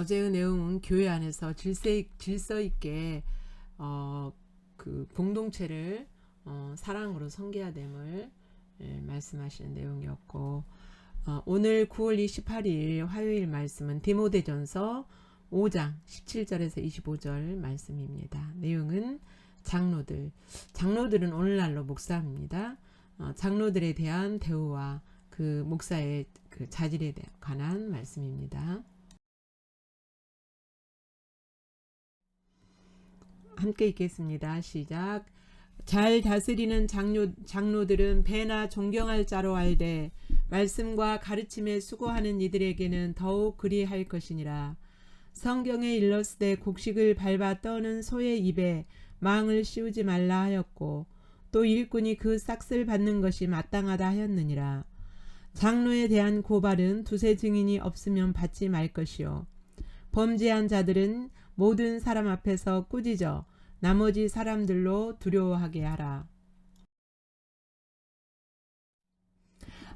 어제의 내용은 교회 안에서 질서, 있- 질서 있게 어, 그 공동체를 어, 사랑으로 섬겨야 됨을 예, 말씀하시는 내용이었고 어, 오늘 9월 28일 화요일 말씀은 디모데전서 5장 17절에서 25절 말씀입니다. 내용은 장로들 장로들은 오늘날로 목사입니다. 어, 장로들에 대한 대우와 그 목사의 그 자질에 대- 관한 말씀입니다. 함께 읽겠습니다. 시작. 잘 다스리는 장로, 장로들은 배나 존경할 자로 알되 말씀과 가르침에 수고하는 이들에게는 더욱 그리할 것이니라. 성경에 일렀으되 곡식을 밟아 떠는 소의 입에 망을 씌우지 말라 하였고 또 일꾼이 그 싹을 받는 것이 마땅하다 하였느니라. 장로에 대한 고발은 두세 증인이 없으면 받지 말 것이요. 범죄한 자들은 모든 사람 앞에서 꾸짖어 나머지 사람들로 두려워하게 하라.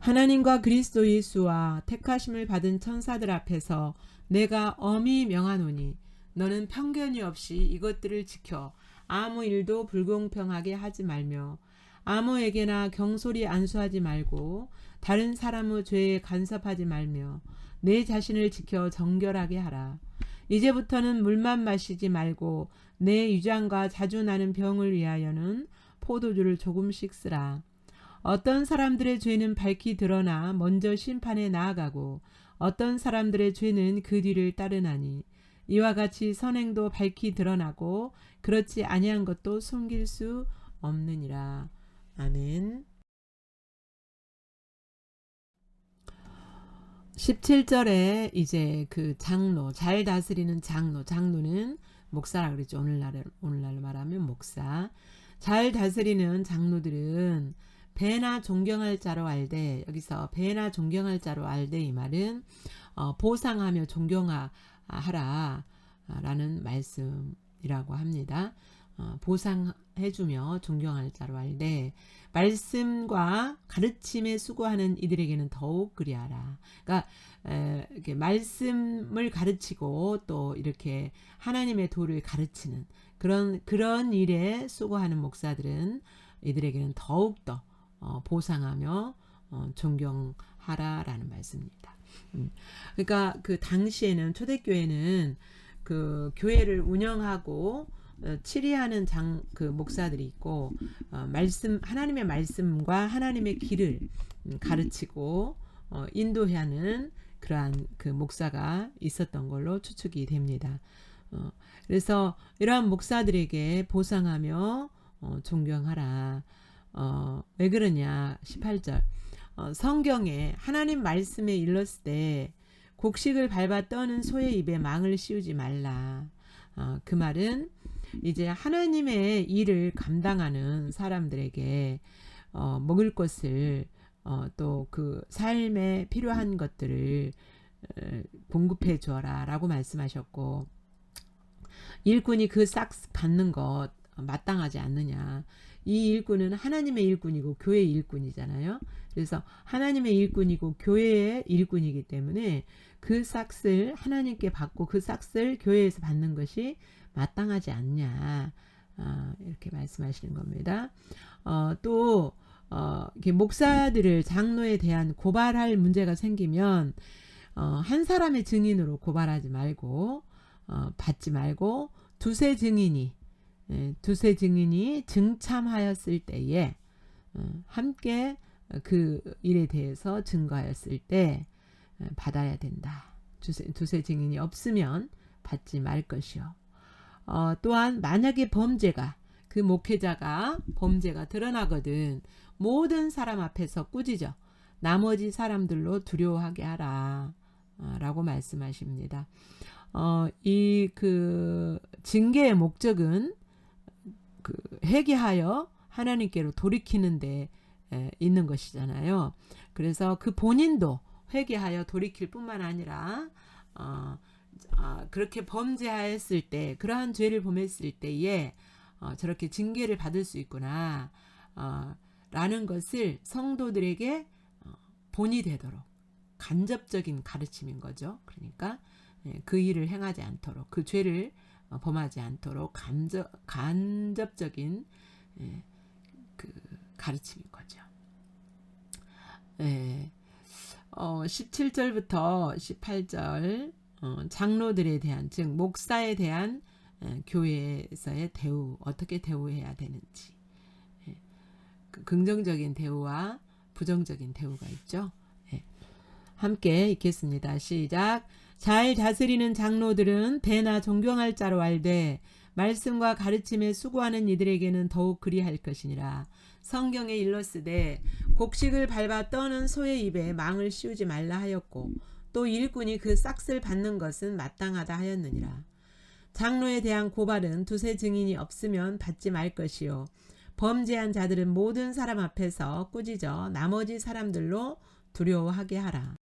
하나님과 그리스도 예수와 택하심을 받은 천사들 앞에서 내가 엄히 명하노니 너는 편견이 없이 이것들을 지켜 아무 일도 불공평하게 하지 말며 아무에게나 경솔히 안수하지 말고 다른 사람의 죄에 간섭하지 말며 내 자신을 지켜 정결하게 하라. 이제부터는 물만 마시지 말고 내 유장과 자주 나는 병을 위하여는 포도주를 조금씩 쓰라. 어떤 사람들의 죄는 밝히 드러나 먼저 심판에 나아가고 어떤 사람들의 죄는 그 뒤를 따르나니 이와 같이 선행도 밝히 드러나고 그렇지 아니한 것도 숨길 수 없느니라. 아멘. 17절에 이제 그 장로, 잘 다스리는 장로, 장로는 목사라 그랬죠. 오늘날, 오늘날로 말하면 목사. 잘 다스리는 장로들은 배나 존경할 자로 알되, 여기서 배나 존경할 자로 알되 이 말은 어, 보상하며 존경하라 라는 말씀이라고 합니다. 어, 보상 해주며 존경할 자로 알되 말씀과 가르침에 수고하는 이들에게는 더욱 그리하라. 그러니까 에, 이렇게 말씀을 가르치고 또 이렇게 하나님의 도를 가르치는 그런 그런 일에 수고하는 목사들은 이들에게는 더욱 더 어, 보상하며 어, 존경하라라는 말씀입니다. 음. 그러니까 그 당시에는 초대교회는 그 교회를 운영하고 어, 치리하는 장 그 목사들이 있고 어, 말씀 하나님의 말씀과 하나님의 길을 음, 가르치고 어, 인도하는 그러한 그 목사가 있었던 걸로 추측이 됩니다. 어, 그래서 이러한 목사들에게 보상하며 어, 존경하라. 어, 왜 그러냐? 18절. 어, 성경에 하나님 말씀에 일렀을 때 곡식을 밟아 떠는 소의 입에 망을 씌우지 말라. 어, 그 말은 이제 하나님의 일을 감당하는 사람들에게 어, 먹을 것을 어, 또 그 삶에 필요한 것들을 어, 공급해 주어라라고 말씀하셨고 일꾼이 그 싹 받는 것 마땅하지 않느냐. 이 일꾼은 하나님의 일꾼이고 교회의 일꾼이잖아요. 그래서 하나님의 일꾼이고 교회의 일꾼이기 때문에 그 싹을 하나님께 받고 그 싹을 교회에서 받는 것이 마땅하지 않냐. 아, 이렇게 말씀하시는 겁니다. 어, 또 어, 이렇게 목사들을 장로에 대한 고발할 문제가 생기면 어, 한 사람의 증인으로 고발하지 말고 어, 받지 말고 두세 증인이 예, 두세 증인이 증참하였을 때에 어, 함께 그 일에 대해서 증거하였을 때 어, 받아야 된다. 두세, 두세 증인이 없으면 받지 말 것이요. 어, 또한 만약에 범죄가 그 목회자가 범죄가 드러나거든 모든 사람 앞에서 꾸짖어 나머지 사람들로 두려워하게 하라 어, 라고 말씀하십니다. 어, 이 그 징계의 목적은 그 회개하여 하나님께로 돌이키는데 에, 있는 것이잖아요. 그래서 그 본인도 회개하여 돌이킬 뿐만 아니라 어, 아, 그렇게 범죄하였을 때 그러한 죄를 범했을 때에 어, 저렇게 징계를 받을 수 있구나 어, 라는 것을 성도들에게 어, 본이 되도록 간접적인 가르침인 거죠. 그러니까 예, 그 일을 행하지 않도록 그 죄를 어, 범하지 않도록 간접 간접적인 예, 그 가르침인 거죠. 예. 어, 17절부터 18절 어, 장로들에 대한 즉 목사에 대한 예, 교회에서의 대우 어떻게 대우해야 되는지 예, 그 긍정적인 대우와 부정적인 대우가 있죠. 예. 함께 읽겠습니다. 시작. 잘 다스리는 장로들은 배나 존경할 자로 알되 말씀과 가르침에 수고하는 이들에게는 더욱 그리할 것이니라. 성경에 일렀으되 곡식을 밟아 떠는 소의 입에 망을 씌우지 말라 하였고 또 일꾼이 그 싹을 받는 것은 마땅하다 하였느니라. 장로에 대한 고발은 두세 증인이 없으면 받지 말 것이요. 범죄한 자들은 모든 사람 앞에서 꾸짖어 나머지 사람들로 두려워하게 하라.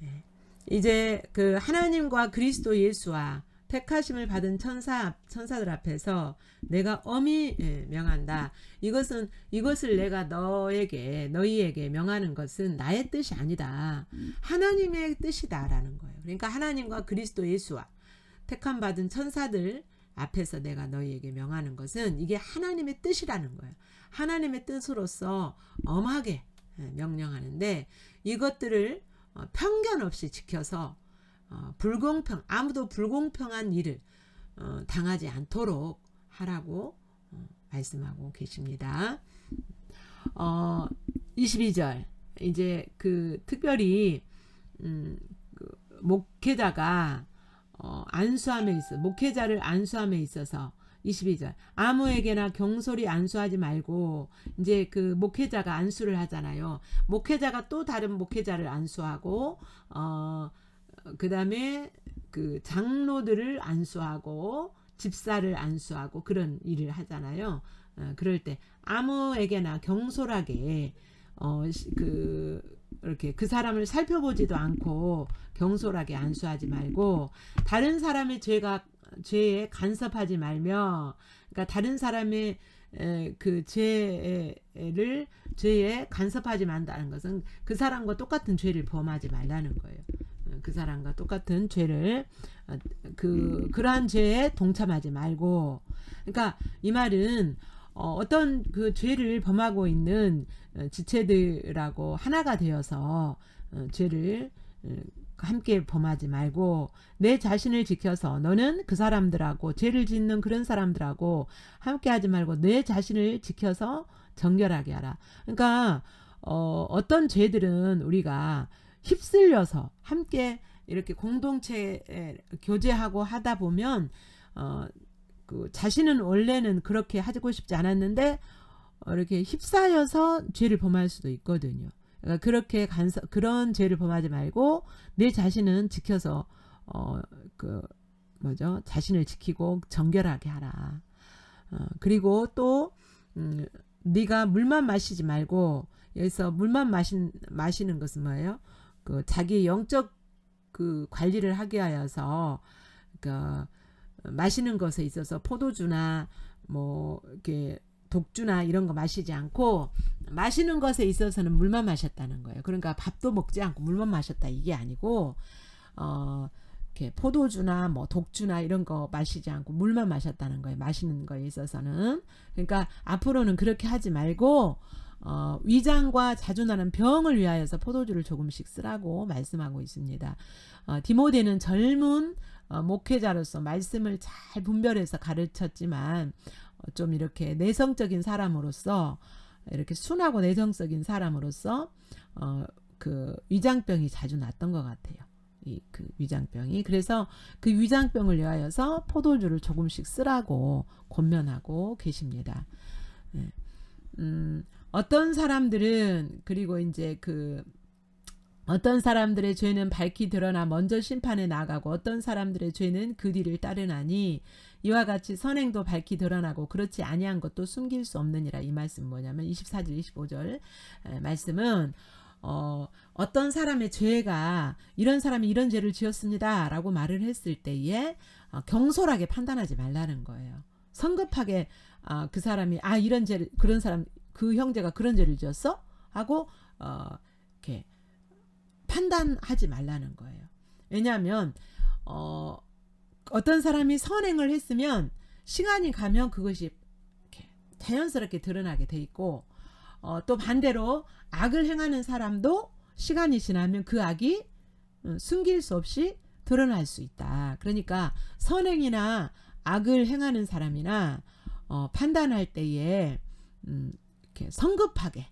네. 이제 그 하나님과 그리스도 예수와 택하심을 받은 천사 천사들 앞에서 내가 엄히 예, 명한다. 이것은 이것을 내가 너에게 너희에게 명하는 것은 나의 뜻이 아니다. 하나님의 뜻이다라는 거예요. 그러니까 하나님과 그리스도 예수와 택함 받은 천사들 앞에서 내가 너희에게 명하는 것은 이게 하나님의 뜻이라는 거예요. 하나님의 뜻으로서 엄하게 예, 명령하는데 이것들을 어, 편견 없이 지켜서 어, 불공평 아무도 불공평한 일을 어, 당하지 않도록 하라고 어, 말씀하고 계십니다. 어, 22절 이제 그 특별히 음, 그 목회자가 어, 안수함에 있어 목회자를 안수함에 있어서 22절 아무에게나 경솔히 안수하지 말고 이제 그 목회자가 안수를 하잖아요. 목회자가 또 다른 목회자를 안수하고 어 그 다음에 그 장로들을 안수하고 집사를 안수하고 그런 일을 하잖아요. 어, 그럴 때 아무에게나 경솔하게 어 그 이렇게 그 사람을 살펴보지도 않고 경솔하게 안수하지 말고 다른 사람의 죄가 죄에 간섭하지 말며 그러니까 다른 사람의 에, 그 죄를 죄에 간섭하지 말다는 것은 그 사람과 똑같은 죄를 범하지 말라는 거예요. 어, 그 사람과 똑같은 죄를 어, 그 그러한 죄에 동참하지 말고 그러니까 이 말은 어, 어떤 그 죄를 범하고 있는 어, 지체들하고 하나가 되어서 어, 죄를 어, 함께 범하지 말고 내 자신을 지켜서 너는 그 사람들하고 죄를 짓는 그런 사람들하고 함께 하지 말고 내 자신을 지켜서 정결하게 하라. 그러니까 어, 어떤 죄들은 우리가 휩쓸려서 함께 이렇게 공동체 교제하고 하다 보면 어, 그 자신은 원래는 그렇게 하고 싶지 않았는데 어, 이렇게 휩싸여서 죄를 범할 수도 있거든요. 그러니까 그렇게 간섭 그런 죄를 범하지 말고 내 자신은 지켜서 어 그 뭐죠 자신을 지키고 정결하게 하라. 어, 그리고 또 음, 네가 물만 마시지 말고 여기서 물만 마신 마시는 것은 뭐예요? 그 자기 영적 그 관리를 하게 하여서 그 마시는 것에 있어서 포도주나 뭐 이렇게 독주나 이런 거 마시지 않고 마시는 것에 있어서는 물만 마셨다는 거예요. 그러니까 밥도 먹지 않고 물만 마셨다 이게 아니고 어 이렇게 포도주나 뭐 독주나 이런 거 마시지 않고 물만 마셨다는 거예요. 마시는 거에 있어서는 그러니까 앞으로는 그렇게 하지 말고 어, 위장과 자주 나는 병을 위하여서 포도주를 조금씩 쓰라고 말씀하고 있습니다. 어, 디모데는 젊은 어, 목회자로서 말씀을 잘 분별해서 가르쳤지만 어, 좀 이렇게 내성적인 사람으로서 이렇게 순하고 내성적인 사람으로서 어, 그 위장병이 자주 났던 것 같아요. 이 그 위장병이 그래서 그 위장병을 위하여서 포도주를 조금씩 쓰라고 권면하고 계십니다. 네. 음, 어떤 사람들은 그리고 이제 그 어떤 사람들의 죄는 밝히 드러나 먼저 심판에 나가고 어떤 사람들의 죄는 그 뒤를 따르나니 이와 같이 선행도 밝히 드러나고 그렇지 아니한 것도 숨길 수 없느니라 이 말씀 뭐냐면 24절 25절 말씀은 어, 어떤 사람의 죄가 이런 사람이 이런 죄를 지었습니다 라고 말을 했을 때에 어, 경솔하게 판단하지 말라는 거예요. 성급하게 아, 그 사람이 아 이런 죄를 그런 사람 그 형제가 그런 죄를 지었어 하고 어, 이렇게 판단하지 말라는 거예요. 왜냐하면 어, 어떤 사람이 선행을 했으면 시간이 가면 그것이 이렇게 자연스럽게 드러나게 돼 있고 어, 또 반대로 악을 행하는 사람도 시간이 지나면 그 악이 음, 숨길 수 없이 드러날 수 있다. 그러니까 선행이나 악을 행하는 사람이나 어, 판단할 때에 음, 이렇게 성급하게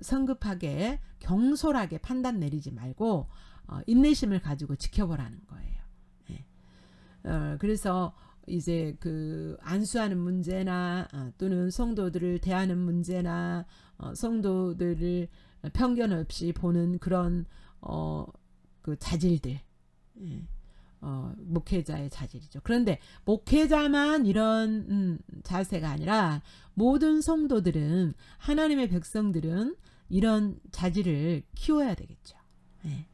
성급하게 경솔하게 판단 내리지 말고 어, 인내심을 가지고 지켜보라는 거예요. 예. 어, 그래서 이제 그 안수하는 문제나 어, 또는 성도들을 대하는 문제나 어, 성도들을 편견 없이 보는 그런 어, 그 자질들 예. 어, 목회자의 자질이죠. 그런데 목회자만 이런 음, 자세가 아니라 모든 성도들은 하나님의 백성들은 이런 자질을 키워야 되겠죠. 예.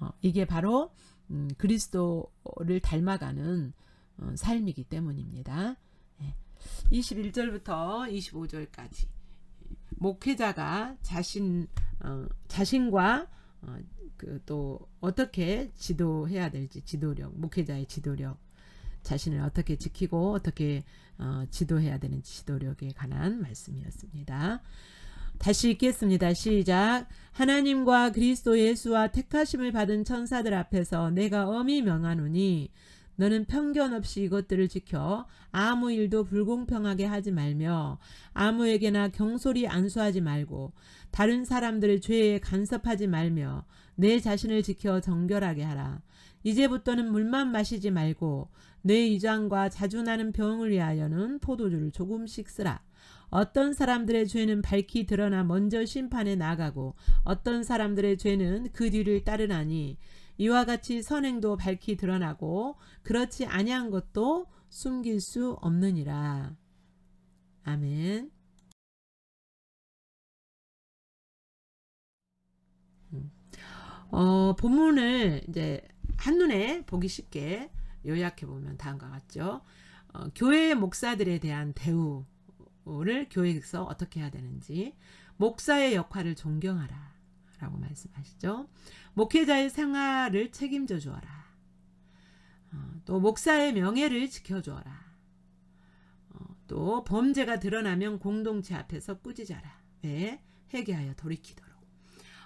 어, 이게 바로 음, 그리스도를 닮아가는 어, 삶이기 때문입니다. 예. 21절부터 25절까지 목회자가 자신 어, 자신과 어, 그 또 어떻게 지도해야 될지 지도력 목회자의 지도력 자신을 어떻게 지키고 어떻게 어, 지도해야 되는지 지도력에 관한 말씀이었습니다. 다시 읽겠습니다. 시작. 하나님과 그리스도 예수와 택하심을 받은 천사들 앞에서 내가 엄히 명하노니 너는 편견 없이 이것들을 지켜 아무 일도 불공평하게 하지 말며 아무에게나 경솔히 안수하지 말고 다른 사람들의 죄에 간섭하지 말며 내 자신을 지켜 정결하게 하라. 이제부터는 물만 마시지 말고 뇌 이장과 자주 나는 병을 위하여는 포도주를 조금씩 쓰라. 어떤 사람들의 죄는 밝히 드러나 먼저 심판에 나가고 어떤 사람들의 죄는 그 뒤를 따르나니 이와 같이 선행도 밝히 드러나고 그렇지 아니한 것도 숨길 수 없느니라. 아멘. 음. 어, 본문을 이제 한눈에 보기 쉽게 요약해 보면 다음과 같죠. 어, 교회 목사들에 대한 대우를 교회에서 어떻게 해야 되는지, 목사의 역할을 존경하라. 라고 말씀하시죠. 목회자의 생활을 책임져 주어라. 어, 또 목사의 명예를 지켜 주어라. 어, 또 범죄가 드러나면 공동체 앞에서 꾸짖어라. 왜? 회개하여 돌이키도록.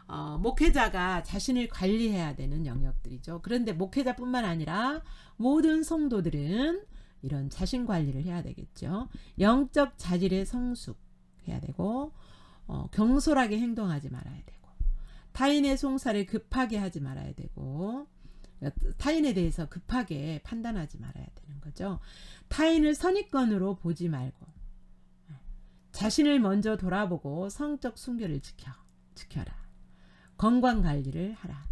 어, 목회자가 자신을 관리해야 되는 영역들이죠. 그런데 목회자뿐만 아니라 모든 성도들은 이런 자신 관리를 해야 되겠죠. 영적 자질의 성숙해야 되고 어, 경솔하게 행동하지 말아야 되고 타인의 송사를 급하게 하지 말아야 되고 타인에 대해서 급하게 판단하지 말아야 되는 거죠. 타인을 선입견으로 보지 말고 자신을 먼저 돌아보고 성적 순결을 지켜 지켜라. 건강 관리를 하라.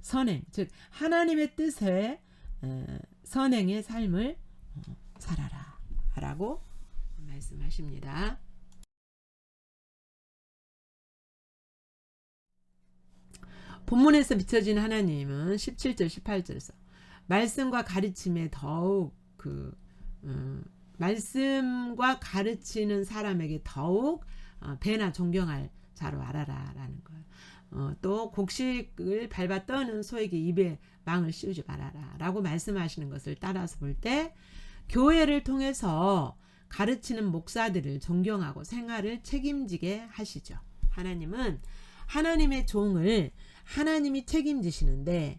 선행 즉 하나님의 뜻에 선행의 삶을 어, 살아라라고 말씀하십니다. 본문에서 비춰진 하나님은 17절 18절에서 말씀과 가르침에 더욱 그 음, 말씀과 가르치는 사람에게 더욱 어, 배나 존경할 자로 알아라라는 거예요. 어, 또 곡식을 밟아 떠는 소에게 입에 망을 씌우지 말아라라고 말씀하시는 것을 따라서 볼 때 교회를 통해서 가르치는 목사들을 존경하고 생활을 책임지게 하시죠. 하나님은 하나님의 종을 하나님이 책임지시는데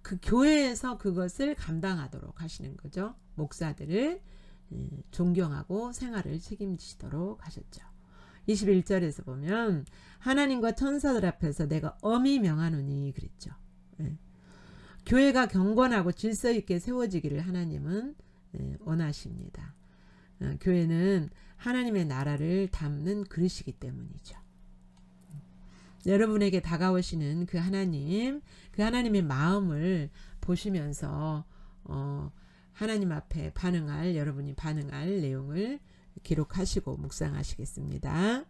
그 교회에서 그것을 감당하도록 하시는 거죠. 목사들을 음, 존경하고 생활을 책임지시도록 하셨죠. 21절에서 보면 하나님과 천사들 앞에서 내가 엄히 명하노니 그랬죠. 예. 교회가 경건하고 질서 있게 세워지기를 하나님은 예, 원하십니다. 어, 교회는 하나님의 나라를 담는 그릇이기 때문이죠. 여러분에게 다가오시는 그 하나님, 그 하나님의 마음을 보시면서 어, 하나님 앞에 반응할 여러분이 반응할 내용을 기록하시고 묵상하시겠습니다.